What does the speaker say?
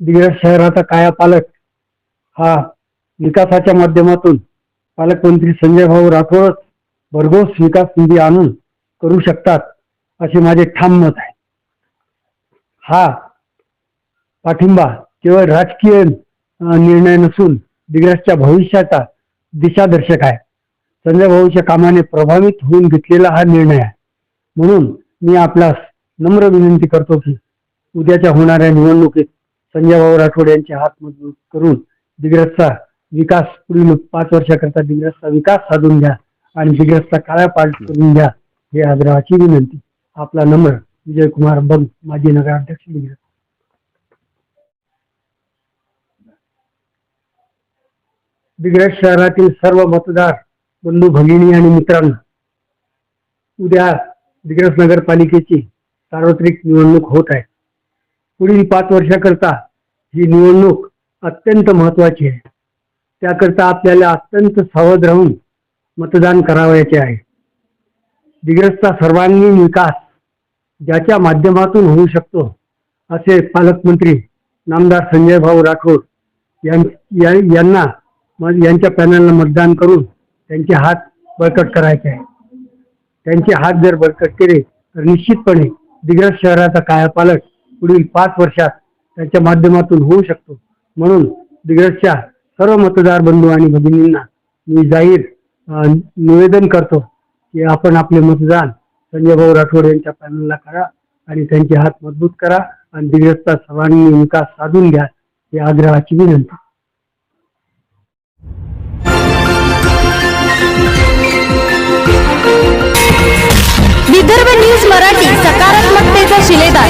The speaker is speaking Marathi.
दिग्रस शहराचा कायापालट हा विकासाच्या माध्यमातून पालकमंत्री संजय भाऊ राठोडच भरघोस विकास निधी आणून करू शकतात असे माझे ठाम मत आहे. हा पाठिंबा केवळ राजकीय निर्णय नसून दिग्रसच्या भविष्याचा दिशादर्शक आहे. संजय भाऊच्या कामाने प्रभावित होऊन घेतलेला हा निर्णय आहे. म्हणून मी आपल्यास नम्र विनंती करतो की उद्याच्या होणाऱ्या निवडणुकीत संजय भाऊ राठोड यांचे हात मजबूत करून दिग्रसचा विकास पुढील पाच वर्षाकरता दिग्रसचा विकास साधून घ्या आणि दिग्रसचा कायापालट करून घ्या हे आग्रहाची विनंती. आपला नम्र विजयकुमार बंग माजी नगराध्यक्ष दिग्रस दिग्रस शहरातील सर्व मतदार बंधू भगिनी आणि मित्रांना उद्या दिग्रस नगरपालिकेची सार्वत्रिक निवडणूक होत आहे. पुढील पाच वर्षाकरता ही निवडणूक अत्यंत महत्वाची आहे. त्याकरता आपल्याला अत्यंत सावध राहून मतदान करावयाचे आहे. दिग्रसचा सर्वांगीण विकास ज्याच्या माध्यमातून होऊ शकतो असे पालकमंत्री नामदार संजय भाऊ राठोड यां- या- यांना मग यांच्या पॅनलला मतदान करून त्यांचे हात बळकट करायचे आहे. त्यांचे हात जर बळकट केले तर निश्चितपणे दिग्रस शहराचा कायापालट पुढील पाच वर्षात त्यांच्या माध्यमातून होऊ शकतो. म्हणून दिग्रजच्या सर्व मतदार बंधू आणि भगिनींना मी जाहीर निवेदन करतो की आपण आपले मतदान संजय भाऊ राठोड यांच्या पॅनलला करा आणि त्यांचे हात मजबूत करा आणि दिग्रजचा सर्वांनी विकास साधून घ्या ही आग्रहाची विनंती.